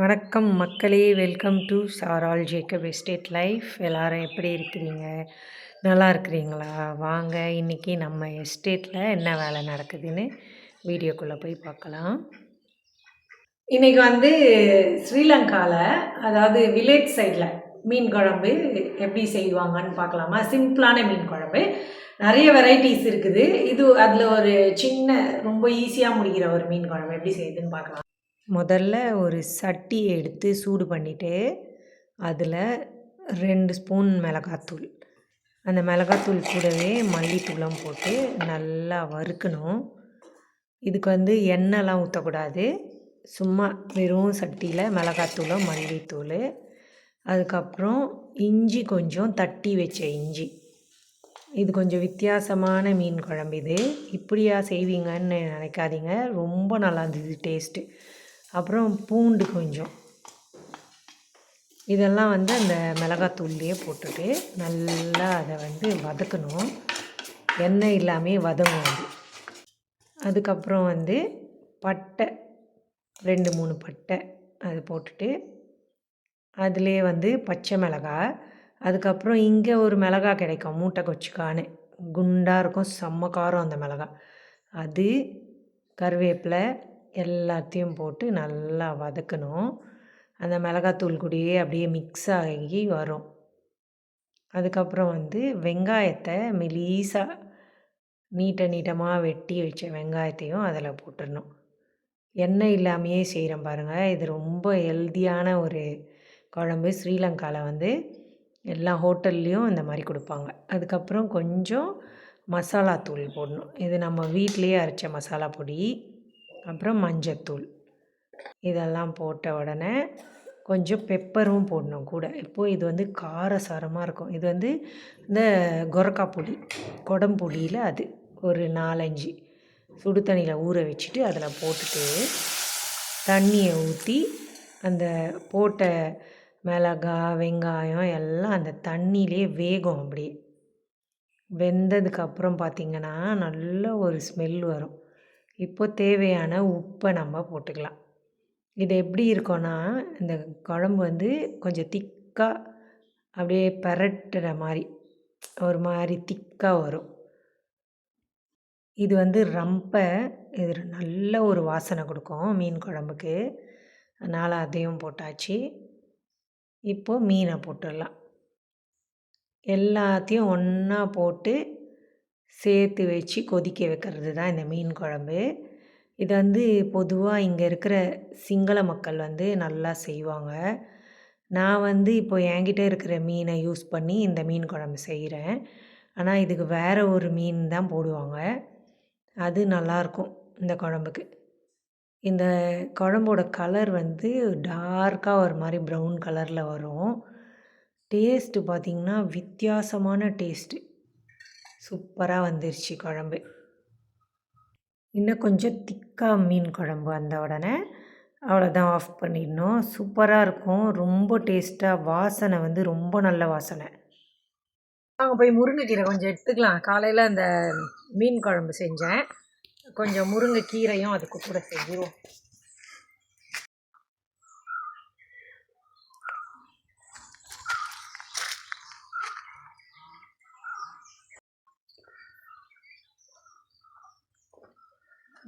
வணக்கம் மக்களே. Welcome to சாரால் ஜேக்கப் எஸ்டேட் லைஃப் எல்லாரும் எப்படி இருக்கிறீங்க? நல்லா இருக்கிறீங்களா? வாங்க இன்றைக்கி நம்ம எஸ்டேட்டில் என்ன வேலை நடக்குதுன்னு வீடியோக்குள்ளே போய் பார்க்கலாம். இன்றைக்கி வந்து ஸ்ரீலங்காவில் அதாவது வில்லேஜ் சைடில் மீன் குழம்பு எப்படி செய்வாங்கன்னு பார்க்கலாமா? சிம்பிளான மீன் குழம்பு. நிறைய வெரைட்டிஸ் இருக்குது. இது அதில் ஒரு சின்ன ரொம்ப ஈஸியாக முடிகிற ஒரு மீன் குழம்பு எப்படி செய்யுதுன்னு பார்க்கலாம். முதல்ல ஒரு சட்டியை எடுத்து சூடு பண்ணிவிட்டு அதில் ரெண்டு ஸ்பூன் மிளகாத்தூள். அந்த மிளகாத்தூள் கூடவே மல்லித்தூளம் போட்டு நல்லா வறுக்கணும். இதுக்கு வந்து எண்ணெய்லாம் ஊற்றக்கூடாது சும்மா வெறும் சட்டியில் மிளகாத்தூளும் மல்லித்தூள். அதுக்கப்புறம் இஞ்சி கொஞ்சம் தட்டி வச்ச இஞ்சி. இது கொஞ்சம் வித்தியாசமான மீன் குழம்பு இது. இப்படியா செய்வீங்கன்னு நினைக்காதீங்க. ரொம்ப நல்லா இருந்தது டேஸ்ட்டு அப்புறம் பூண்டு கொஞ்சம். இதெல்லாம் வந்து அந்த மிளகாத்தூள்லேயே போட்டுட்டு நல்லா அதை வந்து வதக்கணும். எண்ணெய் இல்லாமல் வதங்கும் அது அதுக்கப்புறம் வந்து பட்டை ரெண்டு மூணு பட்டை அது போட்டுட்டு அதிலே வந்து பச்சை மிளகாய் அதுக்கப்புறம் இங்கே ஒரு மிளகா கிடைக்கும் மூட்டை கொச்சிக்கான்னு. குண்டாக இருக்கும் செம்ம காரம் அந்த மிளகா. அது கருவேப்பிலை எல்லாத்தையும் போட்டு நல்லா வதக்கணும். அந்த மிளகாத்தூள் கூடயே அப்படியே மிக்ஸ் ஆகி வரும். அதுக்கப்புறம் வந்து வெங்காயத்தை மெலீஸாக நீட்ட நீட்டமாக வெட்டி வச்ச வெங்காயத்தையும் அதில் போட்டுடணும் எண்ணெய் இல்லாமையே செய்கிறேன் பாருங்கள் இது ரொம்ப ஹெல்த்தியான ஒரு குழம்பு. ஸ்ரீலங்காவில் வந்து எல்லா ஹோட்டல்லையும் இந்த மாதிரி கொடுப்பாங்க. அதுக்கப்புறம் கொஞ்சம் மசாலா தூள் போடணும். இது நம்ம வீட்டிலையே அரைச்ச மசாலா பொடி. அப்புறம் மஞ்சத்தூள். இதெல்லாம் போட்ட உடனே கொஞ்சம் பெப்பரும் போடணும் கூட. இப்போது இது வந்து காரசாரமாக இருக்கும். இது வந்து இந்த கொரக்கா புளி குடம்புளியில் அது. ஒரு நாலஞ்சு. சுடு தண்ணியில் ஊற வச்சுட்டு அதில் போட்டுட்டு தண்ணியை ஊற்றி அந்த போட்ட மிளகாய் வெங்காயம் எல்லாம் அந்த தண்ணியிலே வேகும் அப்படியே. வெந்ததுக்கப்புறம் பார்த்திங்கன்னா நல்ல ஒரு ஸ்மெல் வரும். இப்போ தேவையான உப்பை நம்ம போட்டுக்கலாம். இது எப்படி இருக்கோன்னா இந்த குழம்பு வந்து கொஞ்சம் திக்காக அப்படியே பரட்டுற மாதிரி ஒரு மாதிரி திக்காக வரும். இது வந்து ரொம்ப இது நல்ல ஒரு வாசனை கொடுக்கும் மீன் குழம்புக்கு. அதனால் அதையும் போட்டாச்சு. இப்போது மீனை போட்டுடலாம். எல்லாத்தையும் ஒன்றா போட்டு சேர்த்து வச்சு கொதிக்க வைக்கிறது தான் இந்த மீன் குழம்பு. இது வந்து பொதுவாக இங்கே இருக்கிற சிங்கள மக்கள் வந்து நல்லா செய்வாங்க. நான் வந்து இப்போ என்கிட்ட இருக்கிற மீனை யூஸ் பண்ணி இந்த மீன் குழம்பு செய்கிறேன் ஆனால் இதுக்கு வேறு ஒரு மீன் தான் போடுவாங்க. அது நல்லாயிருக்கும் இந்த குழம்புக்கு. இந்த குழம்போட கலர் வந்து டார்க்காக ஒரு மாதிரி ப்ரௌன் கலரில் வரும். டேஸ்ட்டு பார்த்திங்கன்னா வித்தியாசமான டேஸ்ட்டு சூப்பராக வந்துருச்சு குழம்பு. இன்னும் கொஞ்சம் திக்காக மீன் குழம்பு வந்த உடனே அவ்வளோதான் ஆஃப் பண்ணிடணும். சூப்பராக இருக்கும். ரொம்ப டேஸ்ட்டாக வாசனை வந்து ரொம்ப நல்ல வாசனை. நாங்கள் போய் முருங்கைக்கீரை கொஞ்சம் எடுத்துக்கலாம். காலையில் அந்த மீன் குழம்பு செஞ்சேன். கொஞ்சம் முருங்கைக்கீரையும் அதுக்கு கூட செஞ்சிருவோம்.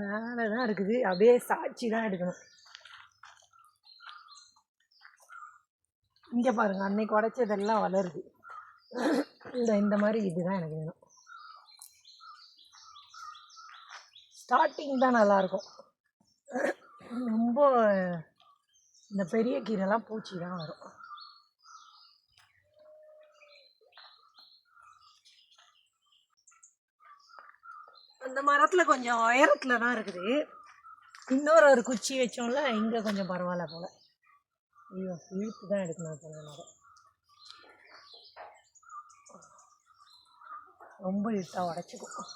மேலே தான் இருக்குது. அப்படியே சாட்சி தான் எடுக்கணும். இங்கே பாருங்கள் அன்னைக்கு உடைச்சதெல்லாம் வளருது. இந்த இந்த மாதிரி இதுதான் எனக்கு வேணும். ஸ்டார்டிங் தான் நல்லாயிருக்கும். ரொம்ப இந்த பெரிய கீரைலாம் பூச்சி தான் வரும். அந்த மரத்தில் கொஞ்சம் உயரத்தில் தான் இருக்குது. இன்னொரு ஒரு குச்சி வச்சோம்ல இங்கே கொஞ்சம் பரவாயில்ல போல். ஐயோ இழுத்து தான் எடுக்கணும் போல மரம் ரொம்ப இழுத்தாக உடச்சிக்கும்.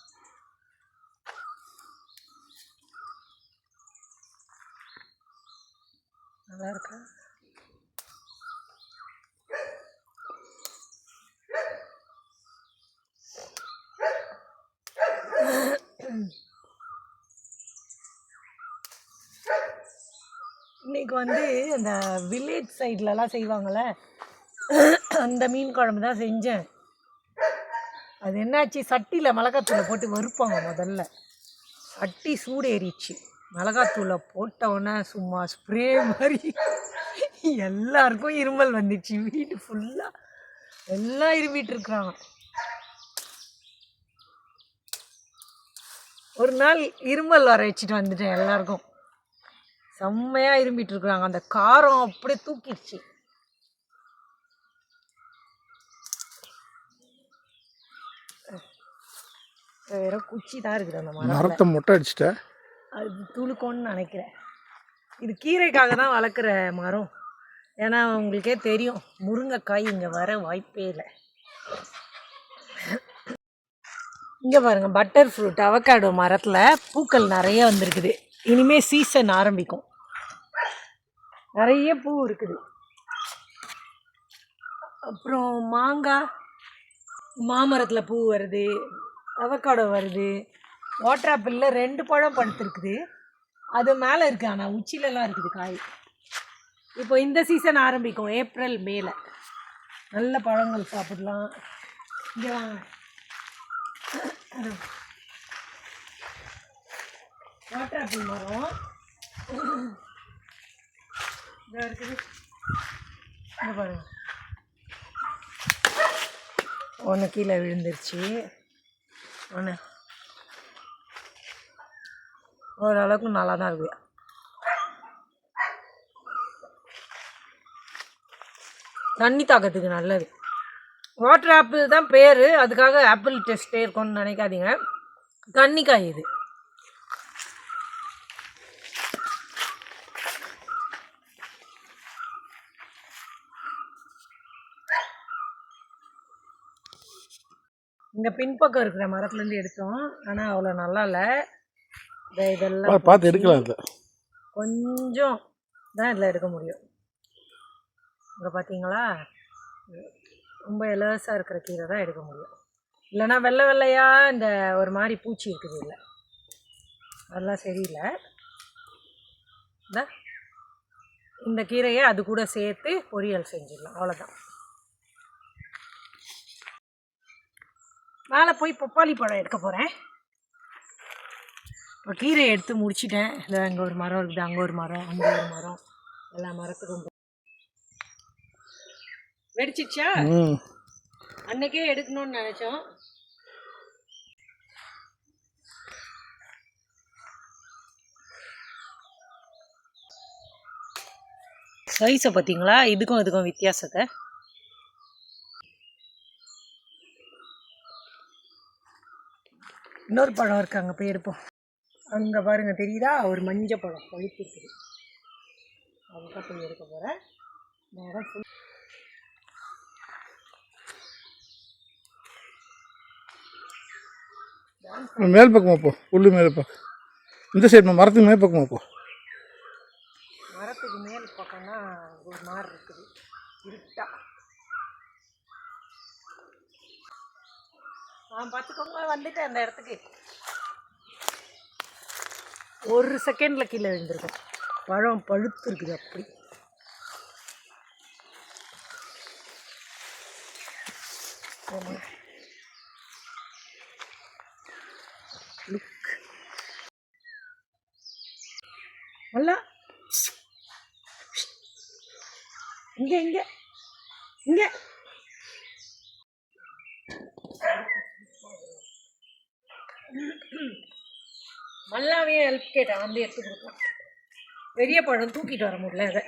நல்லா இருக்கா? இன்னைக்கு வந்து அந்த வில்லேஜ் சைட்லலாம் செய்வாங்கள்ல அந்த மீன் குழம்பு தான் செஞ்சேன். அது என்னாச்சு? சட்டியில் மிளகாத்தூளை போட்டு வறுப்பாங்க முதல்ல. சட்டி சூடேறிச்சு. மிளகாத்தூளை போட்ட உடனே சும்மா ஸ்ப்ரே மாதிரி எல்லாருக்கும் இருமல் வந்துச்சு. வீடு ஃபுல்லாக எல்லாம் இருமிட்டு இருக்கிறாங்க ஒரு நாள் இருமல் வர வச்சுட்டு வந்துட்டேன் எல்லாருக்கும். செம்மையாக இரும்பிட்டு இருக்கிறாங்க அந்த காரம் அப்படியே தூக்கிடுச்சு. வெறும் குச்சி தான் இருக்குது அந்த மரம் மரத்தை மொட்டை அடிச்சிட்ட? அது துளுக்கோன்னு நினைக்கிறேன். இது கீரைக்காக தான் வளர்க்குற மரம். ஏன்னா உங்களுக்கே தெரியும் முருங்கைக்காய் இங்கே வர வாய்ப்பே இல்லை. இங்கே பாருங்கள் பட்டர் ஃப்ரூட் அவக்காடோ மரத்தில் பூக்கள் நிறைய வந்திருக்குது. இனிமேல் சீசன் ஆரம்பிக்கும். நிறைய பூ இருக்குது. அப்புறம் மாங்காய் மாமரத்தில் பூ வருது அவக்காடோ வருது வாட்டர் ஆப்பிளில் ரெண்டு பழம் படுத்துருக்குது. அது மேலே இருக்குது ஆனால் உச்சிலலாம் இருக்குது காய். இப்போ இந்த சீசன் ஆரம்பிக்கும் ஏப்ரல் மேல. நல்ல பழங்கள் சாப்பிடலாம். இங்கே வாங்க வாட்டர் ஆப்பிள் மரம். இதாக இருக்குது. இங்கே பாருங்க. ஒன்று கீழே விழுந்துருச்சு. ஒன்று ஓரளவுக்கு நல்லா தான் இருக்குது தண்ணி தாக்கத்துக்கு நல்லது. வாட்டர் ஆப்பிள் தான் பேர். அதுக்காக ஆப்பிள் டெஸ்ட்டே இருக்கும்னு நினைக்காதீங்க. தண்ணிக்காய் இது. இங்கே பின்பக்கம் இருக்கிற மரத்துலேருந்து எடுத்தோம். ஆனால் அவ்வளோ நல்லா இல்லை. இந்த இதெல்லாம் பார்த்து எடுக்கலாம் இதை. கொஞ்சம் தான் இதில் எடுக்க முடியும். இங்கே பார்த்தீங்களா ரொம்ப இலவசாக இருக்கிற கீரை தான் எடுக்க முடியும். இல்லைன்னா வெள்ளை வெள்ளையாக இந்த ஒரு மாதிரி பூச்சி இருக்குது இல்லை அதெல்லாம் சரியில்லை. இந்த கீரையை அது கூட சேர்த்து பொரியல் செஞ்சிடலாம். அவ்வளோதான் மேலே போய் பப்பாளி பழம் எடுக்க போகிறேன் இப்போ கீரை எடுத்து முடிச்சிட்டேன். இல்லை அங்கே ஒரு மரம் இருக்குது அங்கே ஒரு மரம் அங்கே ஒரு மரம். எல்லா மரத்துக்கும் வெடிச்சிச்சா அன்னைக்கே எடுக்கணும்னு நினச்சோம். சைஸை பார்த்தீங்களா? இதுக்கும் இதுக்கும் வித்தியாசத்தை. இன்னொரு பழம் இருக்கு அங்கே போய் எடுப்போம் அங்கே பாருங்க தெரியுதா? ஒரு மஞ்சள் பழம் இருக்குது அதுதான் போய் எடுக்க போகிறேன் இடம் full. மேல் பக்கமா போ. புல்லு மேல் பக்கம் இந்த சைடு மரத்துக்கு மேல் பக்கமா போ. மரத்துக்கு மேல் பக்கம்னா ஒரு மாதிரி இருக்குது. இருட்டா. நான் பார்த்துக்கோங்க வந்துட்டேன் அந்த இடத்துக்கு. ஒரு செகண்டில் கீழே விழுந்திருக்கும் பழம் பழுத்து இருக்குது அப்படி லுக் நல்லா. இங்கே இங்கே. இங்கே. மல்லாவையும் ஹெல்ப் கேட்டேன் வந்து எடுத்து கொடுக்கலாம். பெரிய பழம் தூக்கிட்டு வர முடியல அதை.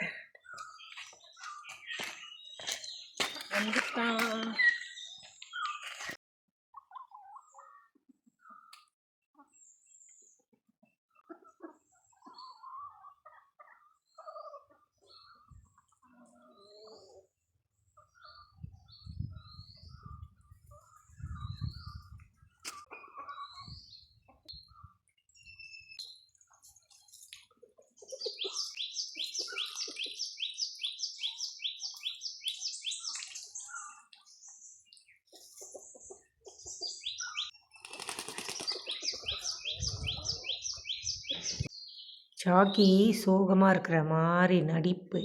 சாக்கி சோகமாக இருக்கிற மாதிரி நடிப்பு.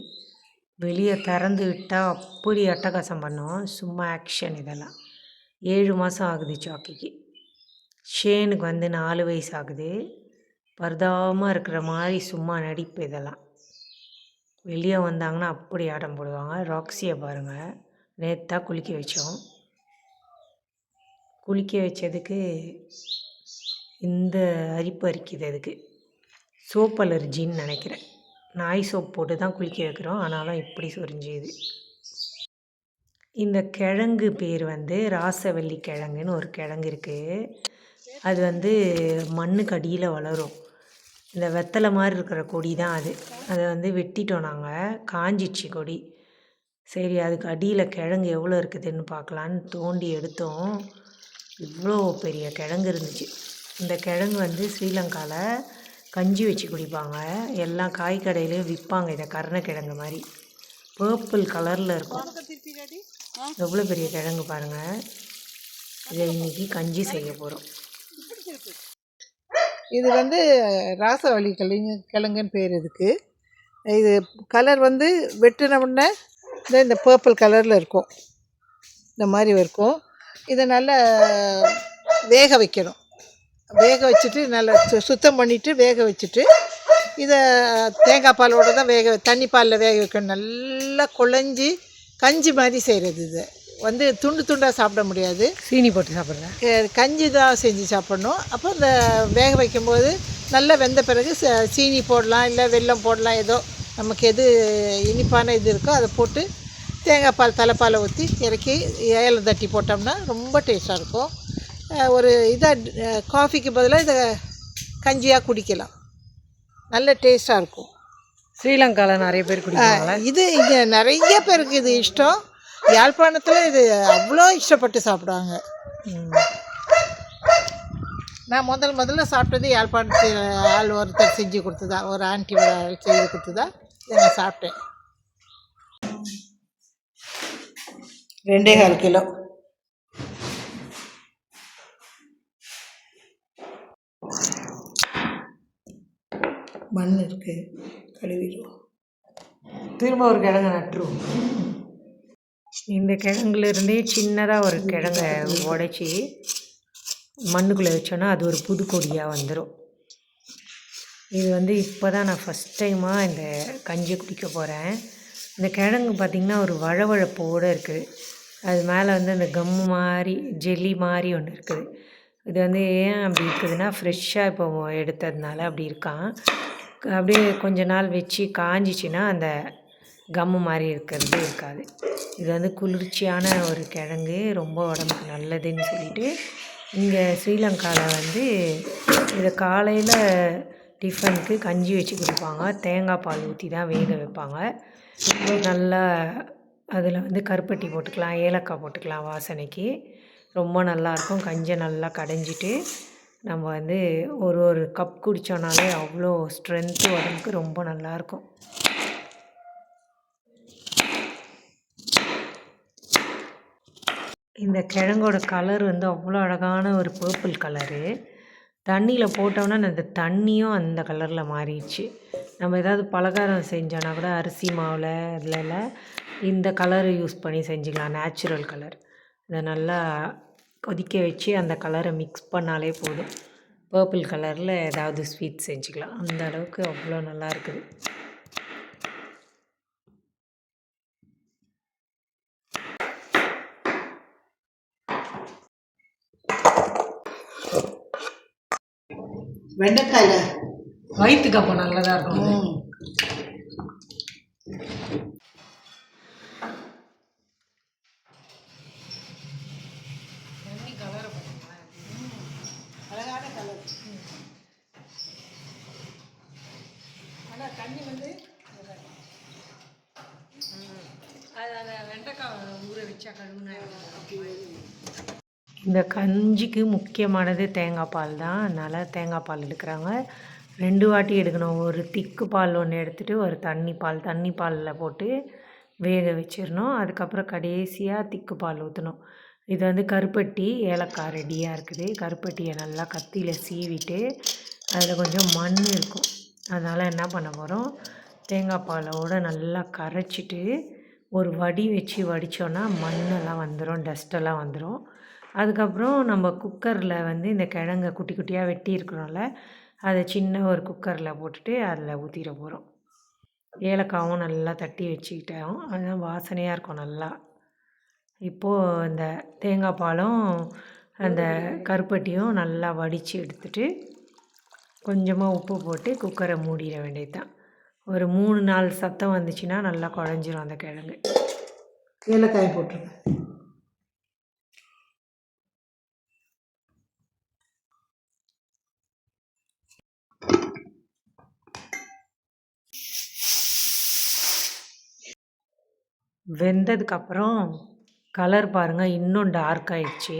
வெளியே திறந்து விட்டால் அப்படி அட்டகாசம் பண்ணோம். சும்மா ஆக்ஷன் இதெல்லாம். ஏழு மாதம் ஆகுது சாக்கிக்கு ஷேனுக்கு வந்து நாலு வயசு ஆகுது. பரதாமல் இருக்கிற மாதிரி சும்மா நடிப்பு இதெல்லாம். வெளியே வந்தாங்கன்னா அப்படி ஆட்டம் போடுவாங்க. ராக்ஸியை பாருங்கள் நேற்று தான் குளிக்க வச்சோம். குளிக்க வச்சதுக்கு இந்த அரிப்பு அரிக்குது அதுக்கு. சோப் அலர்ஜின்னு நினைக்கிறேன். நாய் சோப் போட்டு தான் குளிக்க வைக்கிறோம். ஆனாலும் இப்படி சொரிஞ்சுது. இந்த கிழங்கு பேர் வந்து ராசவல்லி கிழங்குன்னு ஒரு கிழங்கு இருக்குது அது வந்து மண்ணுக்கு அடியில் வளரும். இந்த வெத்தலை மாதிரி இருக்கிற கொடி தான் அது. அதை வந்து வெட்டிட்டோம் நாங்கள் காஞ்சிச்சு கொடி. சரி அதுக்கு அடியில் கிழங்கு எவ்வளோ இருக்குதுன்னு பார்க்கலான்னு தோண்டி எடுத்தோம். இவ்வளோ பெரிய கிழங்கு இருந்துச்சு. இந்த கிழங்கு வந்து ஸ்ரீலங்காவில் கஞ்சி வச்சு குடிப்பாங்க. எல்லா காய் கடையிலையும் விற்பாங்க இதை கருணக்கிழங்கு மாதிரி. பர்பிள் கலரில் இருக்கும். எவ்வளோ பெரிய கிழங்கு பாருங்கள் இதை இன்னைக்கு கஞ்சி செய்ய போகிறோம் இது வந்து ராசவழி கிழங்கு கிழங்குன்னு பேர் இதுக்கு. இது கலர் வந்து வெட்டின உடனே இந்த இந்த பர்பிள் கலரில் இருக்கும். இந்த மாதிரி இருக்கும். இதை நல்லா வேக வைக்கணும். வேக வச்சுட்டு நல்லா சு சுத்தம் பண்ணிவிட்டு வேக வச்சுட்டு இதை தேங்காய் பாலோட தான் வேக தண்ணி பாலில் வேக வைக்கணும். நல்லா குழஞ்சி கஞ்சி மாதிரி செய்கிறது இது. வந்து துண்டு துண்டாக சாப்பிட முடியாது. சீனி போட்டு சாப்பிட்றேன் கஞ்சி தான் செஞ்சு சாப்பிட்ணும். அப்போ இந்த வேக வைக்கும்போது நல்லா வெந்த பிறகு ச- சீனி போடலாம் இல்லை வெல்லம் போடலாம் ஏதோ நமக்கு எது இனிப்பான இது இருக்கோ அதை போட்டு தேங்காய் பால் தலைப்பாலை ஊற்றி இறக்கி ஏலம் தட்டி போட்டோம்னா ரொம்ப டேஸ்ட்டாக இருக்கும். ஒரு இதாக காஃபிக்கு பதிலாக இதை கஞ்சியாக குடிக்கலாம். நல்ல டேஸ்ட்டாக இருக்கும். ஸ்ரீலங்காவில் நிறைய பேர் குடிப்பாங்களா? இது இங்கே நிறைய பேருக்கு இது இஷ்டம். யாழ்ப்பாணத்தில் இது அவ்வளோ இஷ்டப்பட்டு சாப்பிடுவாங்க. நான் முதல் முதல்ல சாப்பிட்டது யாழ்ப்பாணத்தில் ஆள் ஒருத்தர் செஞ்சு கொடுத்ததா ஒரு ஆண்டி செய்து கொடுத்ததா இதை நான் சாப்பிட்டேன். ரெண்டே கால் கிலோ. மண் இருக்குது கழுவிடுவோம். திரும்ப ஒரு கிழங்கு நட்டுருவோம். இந்த கிழங்குல இருந்தே சின்னதாக ஒரு கிழங்க உடைச்சி மண்ணுக்குள்ளே வச்சோன்னா அது ஒரு புது கொடியாக வந்துடும் இது வந்து இப்போ தான் நான் ஃபஸ்ட் டைமாக இந்த கஞ்சி குடிக்க போகிறேன் இந்த கிழங்கு பார்த்திங்கன்னா ஒரு வழவழப்போடு இருக்குது. அது மேலே வந்து அந்த கம்மு மாதிரி ஜெல்லி மாதிரி ஒன்று இருக்குது. இது வந்து ஏன் அப்படி இருக்குதுன்னா ஃப்ரெஷ்ஷாக இப்போ எடுத்ததுனால அப்படி இருக்கான். அப்படியே கொஞ்ச நாள் வச்சு காஞ்சிச்சின்னா அந்த கம்மு மாதிரி இருக்கிறது இருக்காது. இது வந்து குளிர்ச்சியான ஒரு கிழங்கு ரொம்ப உடம்புக்கு நல்லதுன்னு சொல்லிட்டு இங்கே ஸ்ரீலங்காவில் வந்து இதை காலையில் டிஃபனுக்கு கஞ்சி வச்சு கொடுப்பாங்க. தேங்காய் பால் ஊற்றி தான் வேக வைப்பாங்க. நல்லா அதில் வந்து கருப்பட்டி போட்டுக்கலாம் ஏலக்காய் போட்டுக்கலாம் வாசனைக்கு. ரொம்ப நல்லாயிருக்கும் கஞ்சை நல்லா கடைஞ்சிட்டு நம்ம வந்து ஒரு ஒரு கப் குடித்தோனாலே அவ்வளோ ஸ்ட்ரென்த்து உடம்புக்கு ரொம்ப நல்லாயிருக்கும். இந்த கிழங்கோட கலர் வந்து அவ்வளோ அழகான ஒரு பர்பிள் கலரு தண்ணியில் போட்டோன்னா அந்த தண்ணியும் அந்த கலரில் மாறிடுச்சு. நம்ம ஏதாவது பலகாரம் செஞ்சோன்னா கூட அரிசி மாவில் அதில் இந்த கலர் யூஸ் பண்ணி செஞ்சுக்கலாம் நேச்சுரல் கலர் இதை நல்லா கொதிக்க வச்சு அந்த கலரை மிக்ஸ் பண்ணாலே போதும். பர்பிள் கலரில் ஏதாவது ஸ்வீட் செஞ்சுக்கலாம். அந்த அளவுக்கு அவ்வளோ நல்லா இருக்குது. வெண்டைக்காயில்? வயிற்றுக்கு அப்போ நல்லதாக இருக்கும் அது. கலர் ஆனால் தண்ணி வந்து இந்த கஞ்சிக்கு முக்கியமானது தேங்காய் பால் தான். அதனால் தேங்காய் பால் எடுக்கிறாங்க. ரெண்டு வாட்டி எடுக்கணும். ஒரு திக்கு பால் ஒன்று எடுத்துகிட்டு ஒரு தண்ணி பால் தண்ணி பாலில் போட்டு வேக வச்சிடணும். அதுக்கப்புறம் கடைசியாக திக்கு பால் ஊற்றணும் இது வந்து கருப்பட்டி ஏலக்காய் ரெடியாக இருக்குது. கருப்பட்டியை நல்லா கத்தியில் சீவிட்டு அதில் கொஞ்சம் மண் இருக்கும். அதனால் என்ன பண்ண போகிறோம் தேங்காய் பாலோடு நல்லா கரைச்சிட்டு ஒரு வடி வச்சு வடித்தோன்னா மண்ணெல்லாம் வந்துடும் டஸ்ட்டெல்லாம் வந்துடும் அதுக்கப்புறம் நம்ம குக்கரில் வந்து இந்த கிழங்க குட்டி குட்டியாக வெட்டி இருக்கிறோம்ல அதை சின்ன ஒரு குக்கரில் போட்டுட்டு அதில் ஊற்றிட போகிறோம் ஏலக்காவும் நல்லா தட்டி வச்சுக்கிட்டோம். அதுதான் வாசனையாக இருக்கும் நல்லா. இப்போது இந்த தேங்காய் பாலும் அந்த கருப்பட்டியும் நல்லா வடித்து எடுத்துட்டு கொஞ்சமாக உப்பு போட்டு குக்கரை மூடிட வேண்டியது தான் ஒரு மூணு நாலு சத்தம் வந்துச்சுன்னா நல்லா குழஞ்சிரும் அந்த கிழங்கு. ஏலக்காய் போட்டிருக்கேன் வெந்ததுக்கப்புறம் கலர் பாருங்கள் இன்னும் டார்க் ஆயிடுச்சு.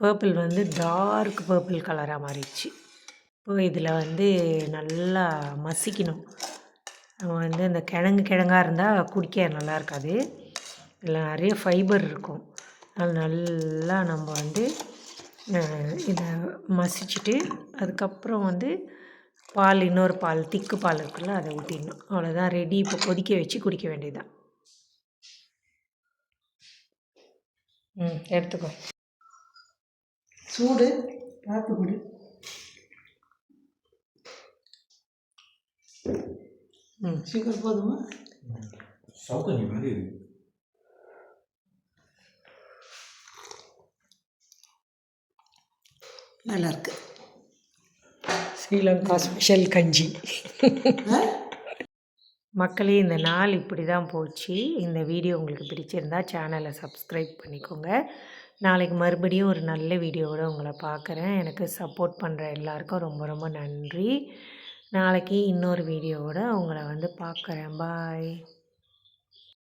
பர்பிள் வந்து டார்க் பர்பிள் கலராக மாறிடுச்சு. இப்போ இதில் வந்து நல்லா மசிக்கணும். நம்ம வந்து இந்த கிழங்கு கிழங்காக இருந்தால் குடிக்க நல்லா இருக்காது. இதில் நிறைய ஃபைபர் இருக்கும். அது நல்லா நம்ம வந்து இதை மசிச்சுட்டு அதுக்கப்புறம் வந்து பால் இன்னொரு பால் திக்கு பால் இருக்குல்ல அதை ஊற்றிடணும் அவ்வளோதான் ரெடி இப்போ கொதிக்க வச்சு குடிக்க வேண்டியதுதான். ம் எடுத்துக்கோ. சூடு பார்த்து குடி. ம். சுகர் போதுமா? சவுக்கஞ்சி மாதிரி இருக்கு. நல்லா இருக்கு ஸ்ரீலங்கா ஸ்பெஷல் கஞ்சி. மக்களே இந்த நாள் இப்படி தான் போச்சு. இந்த வீடியோ உங்களுக்கு பிடிச்சிருந்தா சேனலை சப்ஸ்கிரைப் பண்ணிக்கோங்க. நாளைக்கு மறுபடியும் ஒரு நல்ல வீடியோவோட உங்களை பார்க்குறேன். எனக்கு சப்போர்ட் பண்ணுற எல்லாருக்கும் ரொம்ப ரொம்ப நன்றி. நாளைக்கு இன்னொரு வீடியோவோட உங்களை வந்து பார்க்குறேன். பாய்.